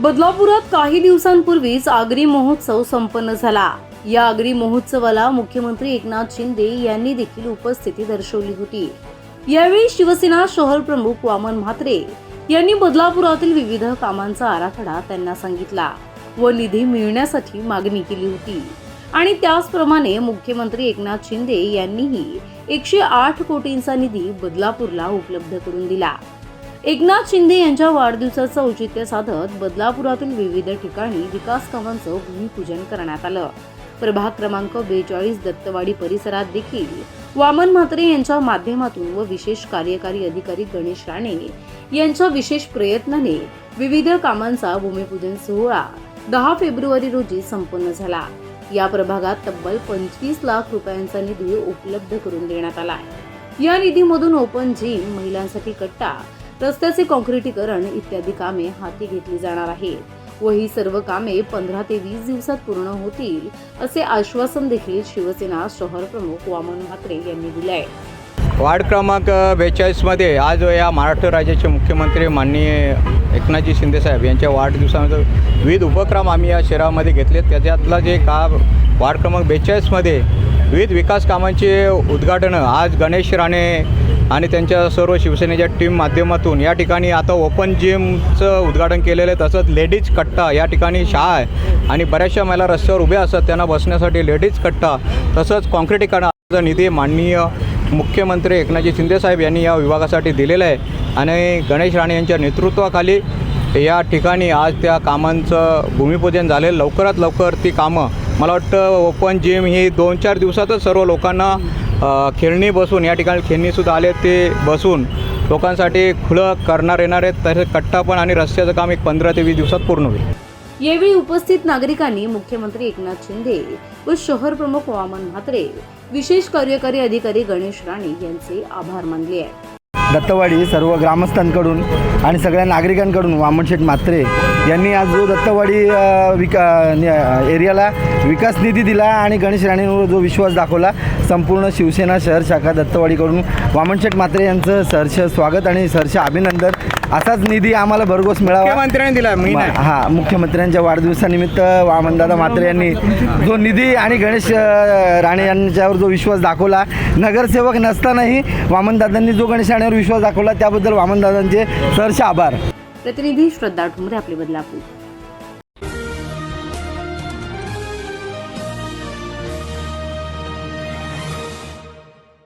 बदलापुरात काही दिवसांपूर्वीच आगरी महोत्सव संपन्न झाला. या आगरी महोत्सवाला मुख्यमंत्री एकनाथ शिंदे यांनी देखील उपस्थिती दर्शवली होती. यावेळी शिवसेना शहर प्रमुख वामन म्हात्रे यांनी बदलापुरातील विविध कामांचा आराखडा त्यांना सांगितला व निधी मिळण्यासाठी मागणी केली होती. आणि त्याचप्रमाणे मुख्यमंत्री एकनाथ शिंदे यांनीही एकशे आठ कोटींचा निधी बदलापूरला उपलब्ध करून दिला. एकनाथ शिंदे यांच्या वाढदिवसाचं औचित्य साधत बदलापुरातील विविध ठिकाणी विकास कामांचं भूमिपूजन करण्यात आलं. प्रभाग क्रमांक बेचाळीस दत्तवाडी परिसरात देखील वामन म्हात्रे यांच्या माध्यमातून व विशेष कार्यकारी अधिकारी गणेश राणे यांच्या विशेष प्रयत्नाने विविध कामांचा भूमिपूजन सोहळा दहा फेब्रुवारी रोजी संपन्न झाला. या प्रभागात तब्बल पंचवीस लाख रुपयांचा निधी उपलब्ध करून देण्यात आला या निधीमधून ओपन जिम महिलांसाठी कट्टा रस्त्याचे काँक्रिटीकरण इत्यादी कामे हाती घेतली जाणार आहेत. व ही सर्व कामे पंधरा ते वीस दिवसात पूर्ण होतील असे आश्वासन देखील शिवसेना शहर प्रमुख वामन म्हात्रे यांनी दिले आहे वार्ड क्रमांक बेचाळीसमध्ये आज या महाराष्ट्र राज्याचे मुख्यमंत्री माननीय एकनाथजी शिंदेसाहेब यांच्या वाढदिवसानंतर विविध उपक्रम आम्ही या शहरामध्ये घेतले त्याच्यातला जे का वार्ड क्रमांक बेचाळीसमध्ये विविध विकास कामांचे उद्घाटनं आज गणेश राणे आणि त्यांच्या सर्व शिवसेनेच्या टीम माध्यमातून या ठिकाणी आता ओपन जिमचं उद्घाटन केलेलं आहे. तसंच लेडीज कट्टा या ठिकाणी शाळा आहे. आणि बऱ्याचशा महिला रस्त्यावर उभ्या असतात. त्यांना बसण्यासाठी लेडीज कट्टा तसंच कॉन्क्रिटीकरण निधी माननीय मुख्यमंत्री एकनाथजी शिंदेसाहेब यांनी या विभागासाठी दिलेलं आहे. आणि गणेश राणे यांच्या नेतृत्वाखाली या ठिकाणी आज त्या कामांचं भूमिपूजन झालेलं. लवकरात लवकर ती कामं. मला वाटतं ओपन जिम ही दोन चार दिवसातच सर्व लोकांना खेळणी बसून या ठिकाणी खेळणीसुद्धा आले ते बसून लोकांसाठी खुलं करणार येणार आहेत. तसेच कट्टा पण आणि रस्त्याचं काम एक पंधरा ते वीस दिवसात पूर्ण होईल. यावेळी उपस्थित नागरिकांनी मुख्यमंत्री एकनाथ शिंदे व शहर प्रमुख वामन म्हात्रे विशेष कार्यकारी अधिकारी गणेश राणे यांचे आभार मानले आहे दत्तवाडी सर्व ग्रामस्थांकडून आणि सगळ्या नागरिकांकडून वामनशेठ म्हात्रे यांनी आज जो दत्तवाडी विका एरियाला विकास निधी दिला आणि गणेश राणेंवर जो विश्वास दाखवला संपूर्ण शिवसेना शहर शाखा दत्तवाडीकडून वामनशेठ म्हात्रे यांचं सहर्ष स्वागत आणि सहर्ष अभिनंदन. असाच निधी आम्हाला भरघोस मिळावा. मुख्यमंत्र्यांनी दिला मी हा मुख्यमंत्र्यांच्या वाढदिवसानिमित्त वामनदादा म्हात्रे यांनी जो निधी आणि गणेश राणे यांच्यावर जो विश्वास दाखवला नगरसेवक नसतानाही वामनदादांनी जो गणेश राणेवर विश्वास दाखवला त्याबद्दल वामनदादांचे सरसे आभार. प्रतिनिधी श्रद्धा ठुमरे आपले बदलापूर.